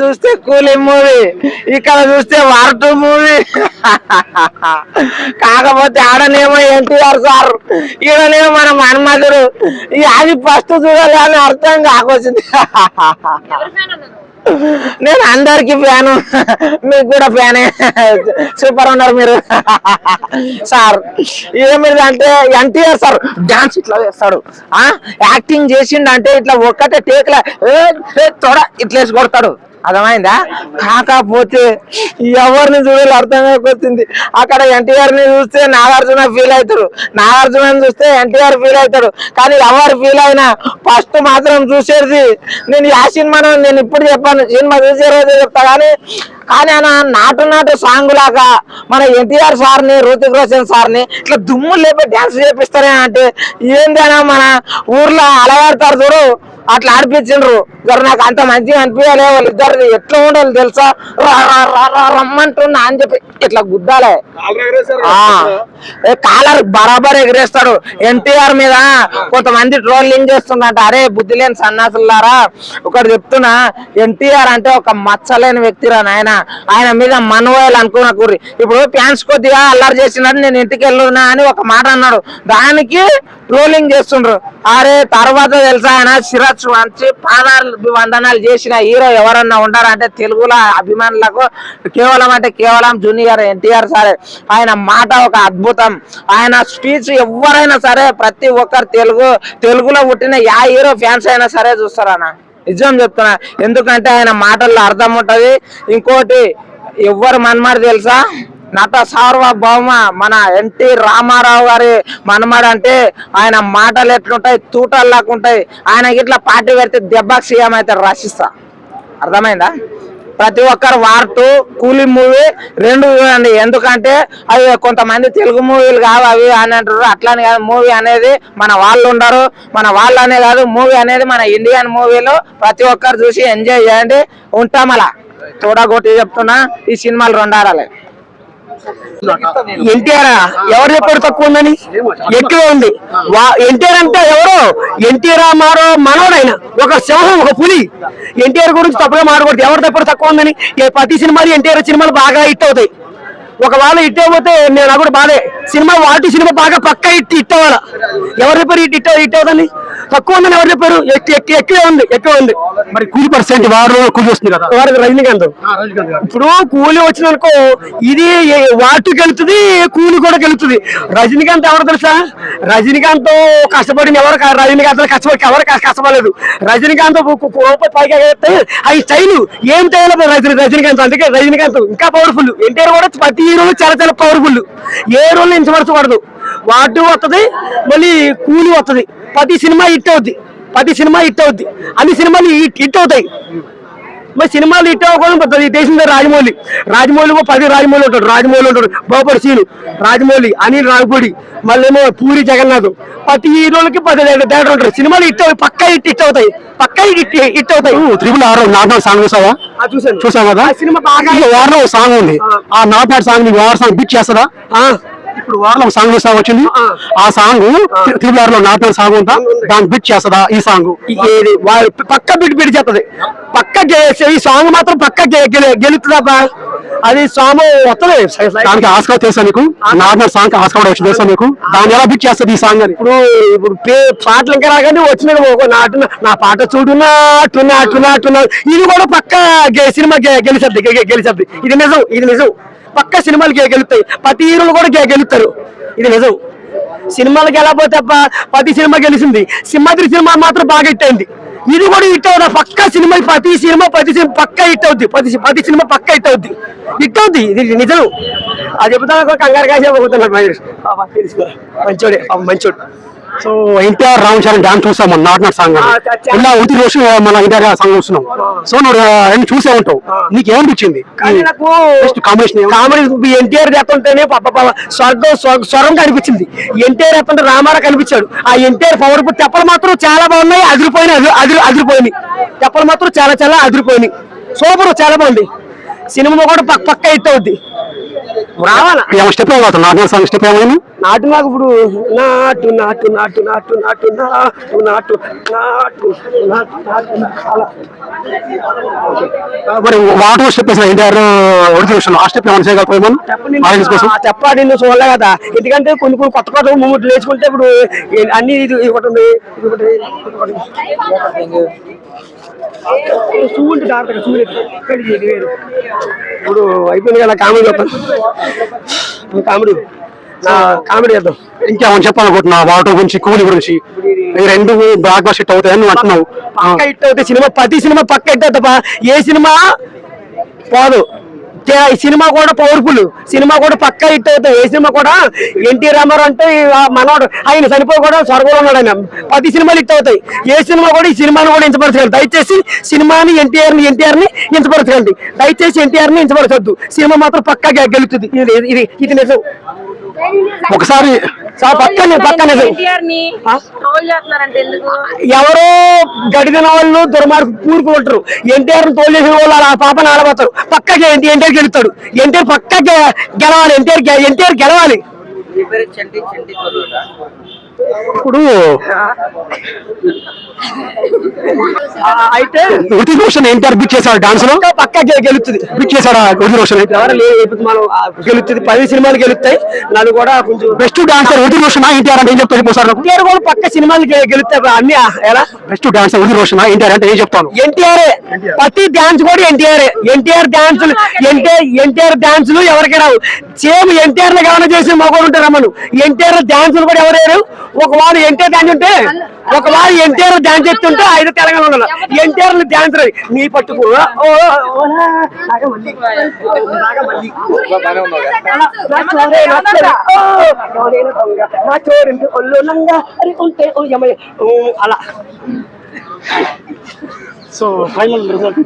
చూస్తే కూలీ మూవీ. ఇక్కడ చూస్తే వార్టు మూవీ. కాకపోతే ఆడనేమో ఎన్టీఆర్ సార్. ఈడనేమో మన మన్మధుడు ఈ అది ఫస్ట్ చూడాలి అని అర్థం కాకొచ్చింది. నేను అందరికి ఫ్యాను. మీకు కూడా ఫ్యానే. సూపర్ ఉన్నారు మీరు. సార్ ఏమిది అంటే ఎన్టీఆర్ సార్ డాన్స్ ఇట్లా చేస్తాడు. ఆ యాక్టింగ్ చేసిండు అంటే ఇట్లా ఒక్కటే టేక్లా తొడ ఇట్లా వేసి కొడతాడు. అర్థమైందా? కాకపోతే ఎవరిని చూడాలి అర్థం కాకపోతుంది అక్కడ ఎన్టీఆర్ని చూస్తే నాగార్జున ఫీల్ అవుతాడు నాగార్జున చూస్తే ఎన్టీఆర్ ఫీల్ అవుతాడు కానీ ఎవరు ఫీల్ అయినా ఫస్ట్ మాత్రం చూసేది నేను ఆ సినిమాను నేను ఇప్పుడు చెప్పాను. సినిమా చూసే రోజే చెప్తా కానీ కానీ ఆయన నాటు నాటు సాంగ్ లాగా మన ఎన్టీఆర్ సార్ని రుతిక్ రోషన్ సార్ని ఇట్లా దుమ్ము లేపి డ్యాన్స్ చేపిస్తారే అంటే ఏందైనా మన ఊర్లో అలవాడతారు చూడు. అట్లా ఆడిపించిండ్రు. జర నాకు అంత మంచిగా అనిపించాలి వాళ్ళిద్దరు ఎట్లా ఉండాలి తెలుసా? రమ్మంటున్నా అని చెప్పి ఇట్లా గుద్దాలే. కాలర్ బరాబర్ ఎగిరేస్తాడు. ఎన్టీఆర్ మీద కొంతమంది ట్రోలింగ్ చేస్తుందంట. అరే బుద్ధి లేని సన్నాసులారా ఒకటి చెప్తున్నా. ఎన్టీఆర్ అంటే ఒక మచ్చలేని వ్యక్తిరా నాయన. ఆయన మీద మనవేయాలి అనుకున్న కూరి ఇప్పుడు ఫ్యాన్స్ కొద్దిగా అల్లరి చేసినట్టు నేను ఇంటికి వెళ్ళునా అని ఒక మాట అన్నాడు. దానికి ట్రోలింగ్ చేస్తుండ్రు. అరే తర్వాత తెలుసా ఆయన? శిరచ్ వంచి పాదాలు వందనాలు చేసిన హీరో ఎవరన్నా ఉండారంటే తెలుగులో అభిమానులకు కేవలం అంటే కేవలం జూనియర్ ఎన్టీఆర్ సరే. ఆయన మాట ఒక అద్భుతం. ఆయన స్పీచ్ ఎవరైనా సరే ప్రతి ఒక్కరు తెలుగు తెలుగులో పుట్టిన యా హీరో ఫ్యాన్స్ అయినా సరే చూస్తారన్న నిజం చెప్తున్నా. ఎందుకంటే ఆయన మాటల్లో అర్థం ఉంటుంది. ఇంకోటి ఎవ్వరు మన్మాడు తెలుసా? నట సార్వభౌమ మన ఎన్టీ రామారావు గారి మనమాడు అంటే ఆయన మాటలు ఎట్లుంటాయి తూటల్లాగా ఉంటాయి. ఆయన ఇట్లా పార్టీ పెడితే దెబ్బకు సీఎం అవుతారు రాసిస్తా. అర్థమైందా? ప్రతి ఒక్కరు వార్టు కూలీ మూవీ రెండు చూడండి. ఎందుకంటే అవి కొంతమంది తెలుగు మూవీలు కావు అవి అని అంటారు. అట్లానే కాదు మూవీ అనేది మన వాళ్ళు ఉండరు. మన వాళ్ళు అనే కాదు మూవీ అనేది మన ఇండియన్ మూవీలు ప్రతి ఒక్కరు చూసి ఎంజాయ్ చేయండి. ఉంటాం అలా చూడగొట్టి చెప్తున్నా ఈ సినిమాలు రెండు ఆడాలి. ఎన్టీఆర్ ఎవరు చెప్పారు తక్కువ ఉందని? ఎక్కువ ఉంది. ఎన్టీఆర్ అంటే ఎవరు? ఎన్టీఆర్ మారో మనవడైన. ఒక సింహం ఒక పులి. ఎన్టీఆర్ గురించి తప్పుగా మారకూడదు ఎవరు తప్పుడు తక్కువ ఉందని? ప్రతి సినిమాలు ఎన్టీఆర్ సినిమాలు బాగా హిట్ అవుతాయి. ఒకవేళ హిట్ అయిపోతే నేను కూడా బాధే. సినిమా వాటి సినిమా బాగా పక్క హిట్ హిట్ అవ్వాలా? ఎవరు చెప్పారు హిట్ హిట్ హిట్ అవుతుంది తక్కువ ఉందని ఎవరు చెప్పారు? ఎక్కు- ఎక్కు- ఎక్కువే ఉంది ఎక్కువ ఉంది. మరి కూలి పర్సెంట్ వారు కూలి వస్తుంది కదా? వారికి రజనీకాంత్ ఇప్పుడు కూలి వచ్చిననుకో ఇది ఏ- వాటికి వెళ్తుంది కూలి కూడా గెలుతుంది. రజనీకాంత్ ఎవరు తెలుసా? రజనీకాంత్ కష్టపడిన ఎవరు రజనీకాంత్ కష్టపడి ఎవరు కష్ట- కష్టపడలేదు. రజనీకాంత్ పైగా అవి స్టైల్ ఏం చేయాలి రజనీ రజనీకాంత్. అందుకే రజనీకాంత్ ఇంకా పవర్ఫుల్ ఎన్టీఆర్ కూడా ప్రతి హీరోలు చాలా చాలా పవర్ఫుల్ ఏ రోజు ఇంచబడచకూడదు వాటి వస్తుంది మళ్ళీ కూలి వస్తుంది ప్రతి సినిమా హిట్ అవుద్ది. ప్రతి సినిమా హిట్ అవుద్ది. అన్ని సినిమాలు హిట్ అవుతాయి. మరి సినిమాలు హిట్ అవ్వకూడదు ఈ దేశం రాజమౌళి. రాజమౌళి పది రాజమౌళి ఉంటాడు. రాజమౌళి ఉంటాడు. బాబడి సీను. రాజమౌళి అనిల్ రావిపూడి మళ్ళీ పూరి జగన్నాథ్. ప్రతి హీరోలకి పది తేడా ఉంటారు సినిమాలు హిట్ అవి పక్కా హిట్ హిట్ అవుతాయి. పక్కా హిట్ హిట్ అవుతాయి. త్రిపుల్ ఆర్ నాట్ సాంగ్ చూసావా? ఆ, చూశాను. చూసావు కదా? సినిమా బాగా సాంగ్ ఉంది. ఆ. Naatu Naatu song war song bit చేస్తుందా ఆ, ఇప్పుడు వారంలో సాంగ్ చూసా వచ్చింది. ఆ. సాంగ్ త్రిపుల్ ఆర్లో నాట్ నాట్ సాంగ్ ఉందా? దాన్ని బిట్ చేస్తుందా ఈ సాంగ్ పక్క బిడి బిడి చేస్తుంది. పక్క ఈ సాంగ్ మాత్రం పక్క గె- గె- గెలుతుందబ్బా అది సాంగ్ వస్తుంది. దానికి ఆస్కార్ తెలుసా నీకు? నాట్ సాంగ్ ఆస్కార్ కూడా వచ్చి తెలుసా నీకు? దాన్ని ఎలా బిట్ చేస్తుంది ఈ సాంగ్ అని? ఇప్పుడు ఇప్పుడు పాటలు ఇంకా రాగానే వచ్చినది ఒక నాటు నా పాట చూడు నాటు నాటు. ఇది కూడా పక్క గె- సినిమా గెలిచద్ది గెలిచద్ది. ఇది నిజం ఇది నిజం. పక్క సినిమాలు గె- ప్రతి హీరోలు కూడా గె- ఇది నిజం. సినిమాలకు ఎలా పోతే ప్రతి సినిమా గెలిచింది. సింహాద్రి సినిమా మాత్రం బాగా హిట్ అయింది. ఇది కూడా హిట్ అవుతుంది పక్క సినిమా ప్రతి సినిమా ప్రతి సినిమా పక్క హిట్ అవుద్ది. ప్రతి ప్రతి సినిమా పక్క హిట్ అవుద్ది. హిట్ అవుద్ది. ఇది నిజం. అది చెబుతాను కంగారు కాసే పోతున్నాను మంచోడే. మంచోడు. So NTR Ram Charan dance చూసాం మన నాట్ నాట్ సాంగ్ ఇలా ఉతి రోజు మన ఎన్టీఆర్ సాంగ్ చూస్తున్నాం సో నువ్వు అన్ని చూసే ఉంటావు. నీకు ఏమనిపించింది? కాంబినేషన్ కామెడీ ఎన్టీఆర్ చేస్తుంటేనే స్వర్గం స్వ- స్వరం కనిపించింది. ఎన్టీఆర్ చేస్తుంటే రామారావు కనిపించాడు. ఆ ఎన్టీఆర్ పవర్ఫుల్ తెప్పలు మాత్రం చాలా బాగున్నాయి అదిరిపోయినాయి అదిరి అదిరి అదిరిపోయినాయి. తెప్పలు మాత్రం చాలా చాలా అదిరిపోయినాయి. సూపర్ చాలా బాగుంది. సినిమా కూడా పక్క పక్క అవుద్ది. రావాలా స్టెప్ ఏమవుతుంది నాటన సాంగ్ స్టెప్ ఏమైంది నాటు నాకు ఇప్పుడు నాటు నాటు నాటు నాటు నాటు నాటు నాటు నాటు నాటు నాటు మరి వాటర్ స్టెప్ వేసిన ఎన్టీఆర్ ఒడిసిన ఆ స్టెప్ ఏమైనా చేయగలుగుతాం చెప్పాడి నువ్వు చూడలే కదా ఎందుకంటే కొన్ని కొన్ని కొత్త కొత్త మూమెంట్లు లేచుకుంటే ఇప్పుడు అన్ని ఇది ఇది ఇక్కడ ఇది వేరు. ఇప్పుడు అయిపోయింది కదా కామెడీ ఇప్పుడు కామెడీ. నా కామెడీ చేద్దాం. ఇంకేమైనా చెప్పాలనుకుంటున్నా వాటర్ గురించి కూలి గురించి? రెండు బ్లాక్ బస్ హిట్ అవుతాయని నువ్వు అంటున్నావు. పక్క హిట్ అవుతాయి సినిమా ప్రతి సినిమా పక్క హిట్ అవుతా ఏ సినిమా? పోదు. సినిమా కూడా పవర్ఫుల్ సినిమా కూడా పక్క హిట్ అవుతాయి. ఏ సినిమా కూడా ఎన్టీ రామారావు అంటే మనోడు ఆయన చనిపోయి కూడా స్వర్గంలో ఉన్నాడు ఆయన. ప్రతి సినిమాలు హిట్ అవుతాయి. ఏ సినిమా కూడా ఈ సినిమాని కూడా ఇంచపరచగలరు దయచేసి సినిమాని ఎన్టీఆర్ని ఎన్టీఆర్ని ఇంచపరచగలరు దయచేసి ఎన్టీఆర్ని ఇంచపరచొద్దు సినిమా మాత్రం పక్కా గె- గెలుస్తుంది. ఇది ఇది నిజం. ఒకసారి చాలా పక్క పక్క నిజం ఎన్టీఆర్ని ట్రోల్ చేస్తున్నారంటే ఎందుకు? ఎవరో గడిగిన వాళ్ళు దుర్మార్గు కూరుకు ఉంటారు. ఎన్టీఆర్ తోలు చేసిన వాళ్ళు అలా పాపని ఆడబోతారు. పక్కకి ఎన్టీఆర్ గెలుస్తాడు. ఎన్టీఆర్ పక్క గెలవాలి. ఎన్టీఆర్ ఎన్టీఆర్ గెలవాలి. ఇప్పుడు ఆ, అయితే ఋతిక్ రోషన్ ఎన్టీఆర్ బిట్ చేశాడు డాన్స్లో? పక్క గెలుస్తుంది బిట్ చేశాడు ఋతిక్ రోషన్? మనం గెలుస్తుంది పది సినిమాలు గెలుస్తాయి. నన్ను కూడా కొంచెం best dancer Hrithik Roshan NTR అంటే ఏం చెప్తాను సార్ ఎన్టీఆర్ కూడా పక్క సినిమాలు గెలుస్తాయి. అన్ని ఎలా? Best dancer Hrithik Roshan NTR అంటే ఏం చెప్తాను ఎన్టీఆర్ ప్రతి డాన్స్ కూడా ఎన్టీఆర్ ఎన్టీఆర్ డాన్సులు ఎన్టీఆర్ ఎన్టీఆర్ డాన్సులు ఎవరికి రావు. సేమ్ ఎన్టీఆర్ గమనం చేసి మగవాడు ఉంటారు అమ్మను. ఎన్టీఆర్ డాన్సులు కూడా ఎవరు ఒక వాడు ఎన్టీఆర్ డాన్స్ ఉంటే ఒక వారు ఎన్టీఆర్ డాన్స్ చేస్తుంటే ఆయన తెలంగాణ ఉండాలి ఎన్టీఆర్ డాన్స్ నీ పట్టుకు. అలా. So final result